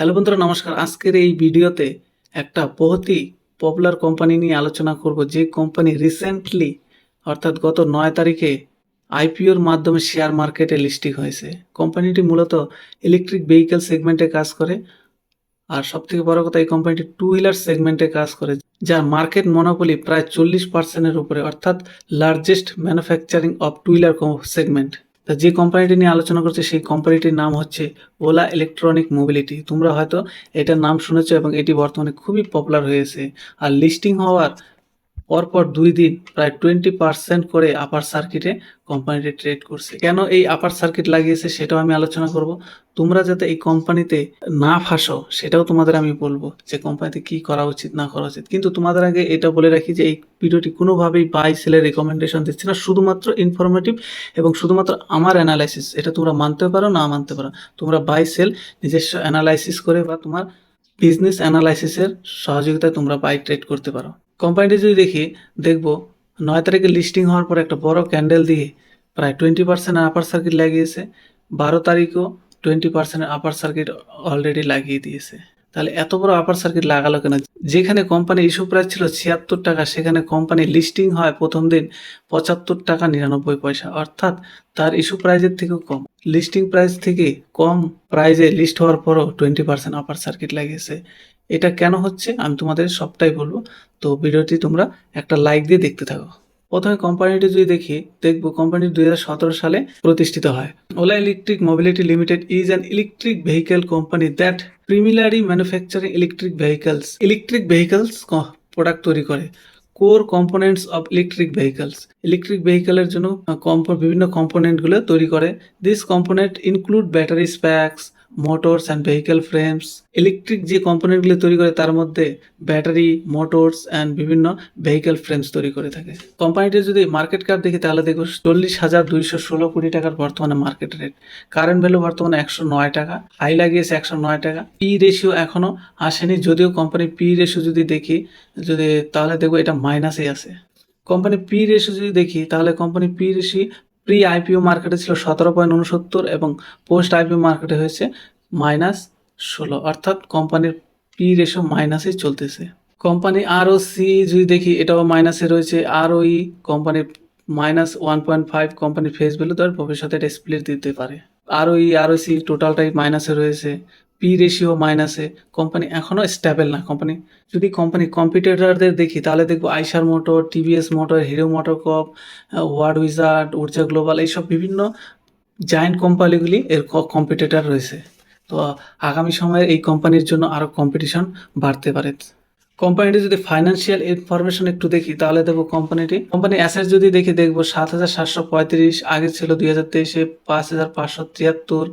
Hello বন্ধুরা, নমস্কার। আজকের এই ভিডিওতে একটা বহুতই পপুলার কোম্পানি নিয়ে আলোচনা করব। যে কোম্পানি রিসেন্টলি অর্থাৎ গত নয় তারিখে আইপিওর মাধ্যমে শেয়ার মার্কেটে লিস্টিং হয়েছে। কোম্পানিটি মূলত ইলেকট্রিক ভেহিকেল সেগমেন্টে কাজ করে। আর সব থেকে বড় কথা, এই কোম্পানিটি টু হুইলার সেগমেন্টে কাজ করে, যার মার্কেট মনোপলি প্রায় চল্লিশ পার্সেন্টের উপরে, অর্থাৎ largest manufacturing of two wheeler segment তা যে কোম্পানিটি নিয়ে আলোচনা করছে, সেই কোম্পানিটির নাম হচ্ছে ওলা ইলেকট্রনিক মোবিলিটি তোমরা হয়তো এটার নাম শুনেছ এবং এটি বর্তমানে খুবই পপুলার হয়েছে। আর লিস্টিং হওয়ার পরপর দুই দিন প্রায় টোয়েন্টি পার্সেন্ট করে আপার সার্কিটে কোম্পানিটি ট্রেড করছে। কেন এই আপার সার্কিট লাগিয়েছে সেটাও আমি আলোচনা করব। তোমরা যাতে এই কোম্পানিতে না ফাঁসো, সেটাও তোমাদের আমি বলব যে কোম্পানিতে কি করা উচিত, না করা উচিত। কিন্তু তোমাদের আগে এটা বলে রাখি যে এই ভিডিওটি কোনোভাবেই বাই সেলের রেকমেন্ডেশন দিচ্ছে না। শুধুমাত্র ইনফরমেটিভ এবং শুধুমাত্র আমার অ্যানালাইসিস এটা তোমরা মানতে পারো, না মানতে পারো। তোমরা বাই সেল নিজস্ব অ্যানালাইসিস করে বা তোমার বিজনেস অ্যানালাইসিসের সহযোগিতায় তোমরা বাই ট্রেড করতে পারো। কোম্পানিটি যদি দেখি, দেখব নয় তারিখে লিস্টিং হওয়ার পর একটা বড় ক্যান্ডেল দিয়ে প্রায় টোয়েন্টি পার্সেন্ট আপার সার্কিট লাগিয়েছে, বারো তারিখও twenty percent upper circuit already লাগিয়ে দিয়েছে। তাহলে এত বড় আপার সার্কিট লাগালো কেন? যেখানে কোম্পানি ইস্যু প্রাইস ছিল ছিয়াত্তর টাকা, সেখানে কোম্পানি লিস্টিং হয় প্রথম দিন পঁচাত্তর টাকা নিরানব্বই পয়সা। অর্থাৎ তার ইস্যু প্রাইজের থেকেও কম। লিস্টিং প্রাইস থেকে কম প্রাইজে লিস্ট হওয়ার পরও টোয়েন্টি পার্সেন্ট আপার সার্কিট লাগিয়েছে। এটা কেন হচ্ছে আমি তোমাদের সবটাই বলব। তো ভিডিওটি তোমরা একটা লাইক দিয়ে দেখতে থাকো। প্রথমে কোম্পানিটি যদি দেখি, দেখব কোম্পানি দুই সালে প্রতিষ্ঠিত হয়। Ola electric mobility limited is an electric vehicle company that primarily manufacturing electric vehicles electric vehicles product তৈরি করে। Core components of electric vehicles electric ভেহিকেলের জন্য বিভিন্ন কম্পোনেন্টগুলো তৈরি করে। This component include battery packs motors and vehicle frames electric যে কম্পোনেন্টগুলো তৈরি করে তার মধ্যে ব্যাটারি মোটরস অ্যান্ড বিভিন্ন ভেহিকেল ফ্রেমস তৈরি করে থাকে। কোম্পানিটির যদি মার্কেট ক্যাপ দেখি তাহলে দেখো চল্লিশ হাজার দুইশো ষোলো কোটি টাকার বর্তমানে মার্কেট রেট কারেন্ট ভ্যালু বর্তমানে একশো নয় টাকা হাই লাগিয়েছে একশো নয় টাকা। পি রেশিও এখনও আসেনি, যদিও কোম্পানি পি রেশিও যদি দেখি, যদি তাহলে দেখব এটা মাইনাসে আছে। কোম্পানি পি রেশিও যদি দেখি, তাহলে company P ratio pre IPO মার্কেটে ছিল সতেরো পয়েন্ট উনসত্তর এবং পোস্ট আইপিও মার্কেটে হয়েছে মাইনাস ষোলো। অর্থাৎ কোম্পানির পি রেশিও মাইনাসেই চলতেছে। কোম্পানি আর ও সি যদি দেখি, এটাও মাইনাসে রয়েছে। আর ই কোম্পানির মাইনাস ওয়ান পয়েন্ট ফাইভ কোম্পানির ফেস ভ্যালু, তার ভবিষ্যতে এটা স্প্লিট দিতে পারে। আর ই আর সি টোটালটাই মাইনাসে রয়েছে। পি রেশিও মাইনাসে কোম্পানি এখনও স্টেবল না কোম্পানি যদি কোম্পানি কম্পিটিটারদের দেখি, তাহলে দেখব Eicher motor TVS motor Hero motor corp Ward Wizard Urja global এইসব বিভিন্ন জায়েন্ট কোম্পানিগুলি এর কম্পিটিটার রয়েছে। তো আগামী সময়ে এই কোম্পানির জন্য আরও কম্পিটিশন বাড়তে পারে। কোম্পানিটি যদি ফাইন্যান্সিয়াল ইনফরমেশন একটু দেখি, তাহলে দেখব কোম্পানিটি। কোম্পানি অ্যাসেট যদি দেখি, দেখব সাত হাজার সাতশো পঁয়ত্রিশ, আগে ছিল দুই হাজার তেইশে পাঁচ হাজার পাঁচশো তিয়াত্তর,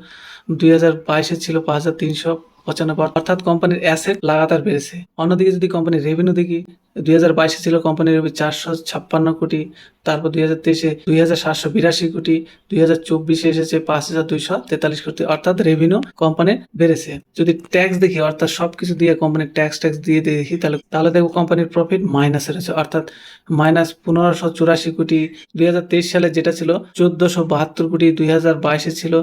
দুই হাজার বাইশে ছিল পাঁচ হাজার তিনশো পঁচানব্বই। অর্থাৎ কোম্পানির অ্যাসেট লাগাতার বেড়েছে। অন্যদিকে যদি কোম্পানির রেভিনিউ দেখি দুই হাজার বাইশে ছিল কোম্পানির চারশো ছাপ্পান্ন কোটি, তারপর দুই হাজার তেইশে দুই হাজার সাতশো বিরাশি কোটি, দুই হাজার চব্বিশে এসেছে পাঁচ হাজার দুইশো তেতাল্লিশ কোটি। অর্থাৎ রেভিনিউ কোম্পানির বেড়েছে। যদি ট্যাক্স দেখি, অর্থাৎ সবকিছু দিয়ে কোম্পানির ট্যাক্স ট্যাক্স দিয়ে দেখি, তাহলে তাহলে দেখব কোম্পানির প্রফিট মাইনাসে রয়েছে। অর্থাৎ মাইনাস পনেরোশো চুরাশি কোটি। দুই হাজার তেইশ সালে যেটা ছিল, চোদ্দশো বাহাত্তর কোটি। দুই হাজার বাইশে ছিল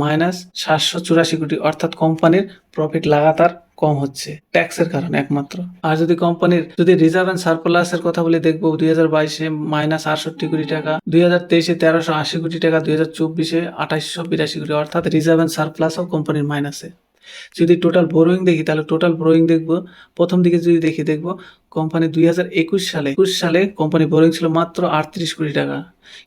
মাইনাস সাতশো চুরাশি কোটি। অর্থাৎ কোম্পানির প্রফিট লাগাতার কম হচ্ছে ট্যাক্সের কারণে একমাত্র। আর যদি কোম্পানির যদি রিজার্ভ অ্যান্ড সার্কুলাসের কথা বলে দেখব, দুই হাজার বাইশে মাইনাস আটষট্টি কোটি টাকা, দুই হাজার তেইশে তেরোশো আশি কোটি টাকা, দুই হাজার চব্বিশে আঠাশশো বিরাশি কোটি, অর্থাৎ রিজার্ভ অ্যান্ড সারপ্লাসও কোম্পানির মাইনাসে যদি টোটাল বোরোয়িং দেখি, তাহলে টোটাল বোরোয়িং দেখব, প্রথম দিকে যদি দেখি, দেখব কোম্পানি দুই হাজার একুশ সালে একুশ সালে কোম্পানি বোরোয়িং ছিল মাত্র আটত্রিশ কোটি টাকা,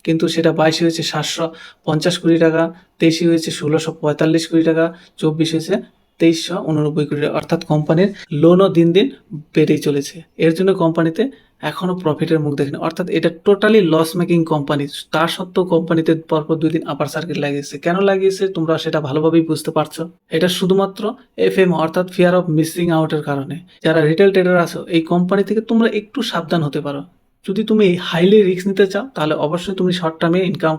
কিন্তু সেটা বাইশে হয়েছে সাতশো পঞ্চাশ কোটি টাকা, তেইশে হয়েছে ষোলোশো পঁয়তাল্লিশ কোটি টাকা, চব্বিশ হয়েছে তেইশশো উননব্বই কোটি অর্থাৎ কোম্পানির লোনও দিন দিন বেড়েই চলেছে। এর জন্য কোম্পানিতে এখনও প্রফিটের মুখ দেখেনি। অর্থাৎ এটা টোটালি লস মেকিং কোম্পানি তা সত্ত্বেও কোম্পানিতে পরপর দুই দিন আপার সার্কিট লাগিয়েছে। কেন লাগিয়েছে? তোমরা সেটা ভালোভাবেই বুঝতে পারছ। এটা শুধুমাত্র এফ এম অর্থাৎ ফিয়ার অফ মিসিং আউটের কারণে। যারা রিটেল ট্রেডার আছো, এই কোম্পানি থেকে তোমরা একটু সাবধান হতে পারো। যদি তুমি হাইলি রিস্ক নিতে চাও, তাহলে অবশ্যই তুমি শর্ট টার্মে ইনকাম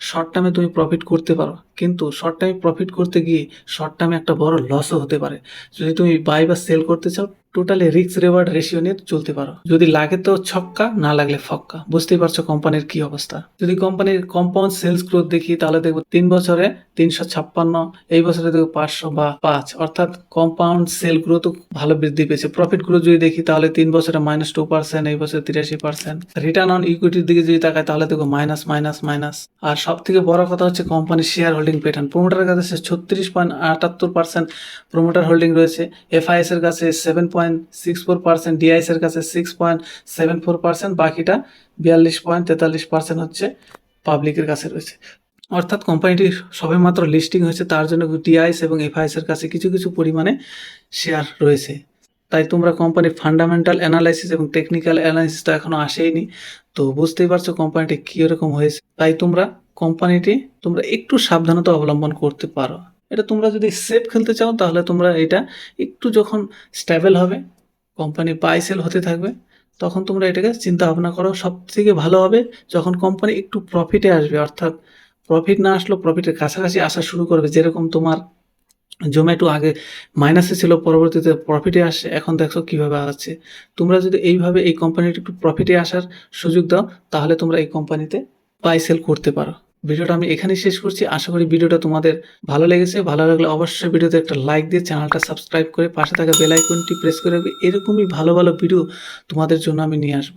শর্ট টার্মে তুমি প্রফিট করতে পারো। কিন্তু শর্ট টাইমে প্রফিট করতে গিয়ে শর্ট টার্মে একটা বড় লসও হতে পারে। যদি তুমি বাই বা সেল করতে চাও টোটালি রিক্স রেওয়ার্ড রেশিও নিয়ে চলতে পারো। যদি লাগে তো ছক্কা, না লাগলে ফক্কা। বুঝতেই পারছ কোম্পানির কি অবস্থা। যদি কোম্পানির কম্পাউন্ড সেলস গ্রোথ দেখি, তাহলে দেখব তিন বছরে তিনশো ছাপ্পান্ন, এই বছরে দেখব পাঁচশো বা পাঁচ। অর্থাৎ কম্পাউন্ড সেল গ্রোথ ভালো বৃদ্ধি পেয়েছে। প্রফিট গ্রোথ যদি দেখি, তাহলে তিন বছরে মাইনাস টু পার্সেন্ট এই বছরে তিরাশি পার্সেন্ট রিটার্ন অন ইকুইটির দিকে যদি তাকায় তাহলে দেখব মাইনাস মাইনাস মাইনাস আর সব থেকে বড় কথা হচ্ছে কোম্পানির শেয়ার হোল্ডিং প্যাটার্ন প্রোমোটারের কাছে ছত্রিশ পয়েন্ট আটাত্তর পার্সেন্ট প্রোমোটার হোল্ডিং রয়েছে। এফআইএস এর কাছে seven point six four percent DIIs এর কাছে six point seven four percent বাকিটা বিয়াল্লিশ পয়েন্ট তেতাল্লিশ পার্সেন্ট হচ্ছে পাবলিকের কাছে রয়েছে। অর্থাৎ কোম্পানিটি সবেমাত্র লিস্টিং হয়েছে, তার জন্য ডিআইএস এবং এফআইএস এর কাছে কিছু কিছু পরিমাণে শেয়ার রয়েছে। তাই তোমরা কোম্পানির ফান্ডামেন্টাল অ্যানালাইসিস এবং টেকনিক্যাল অ্যানালাইসিস তো এখনও আসেইনি, তো বুঝতেই পারছ কোম্পানিটি কীরকম হয়েছে। তাই তোমরা কোম্পানিটি তোমরা একটু সাবধানতা অবলম্বন করতে পারো। এটা তোমরা যদি সেফ খেলতে চাও, তাহলে তোমরা এটা একটু যখন স্টেবল হবে কোম্পানি বাই সেল হতে থাকবে, তখন তোমরা এটাকে চিন্তা ভাবনা করো। সব থেকে ভালো হবে যখন কোম্পানি একটু প্রফিটে আসবে, অর্থাৎ প্রফিট না আসলেও প্রফিটের কাছাকাছি আসা শুরু করবে। যেরকম তোমার জোম্যাটো আগে মাইনাসে ছিল, পরবর্তীতে প্রফিটে আসে, এখন দেখো কীভাবে আসছে। তোমরা যদি এইভাবে এই কোম্পানিটা একটু প্রফিটে আসার সুযোগ দাও, তাহলে তোমরা এই কোম্পানিতে বাই সেল করতে পারো। ভিডিওটা আমি এখানেই শেষ করছি। আশা করি ভিডিওটা তোমাদের ভালো লেগেছে। ভালো লাগলে অবশ্যই ভিডিওতে একটা লাইক দিয়ে চ্যানেলটা সাবস্ক্রাইব করে পাশে থাকা বেল আইকনটি প্রেস করে রাখবে। এরকমই ভালো ভালো ভিডিও তোমাদের জন্য আমি নিয়ে আসব।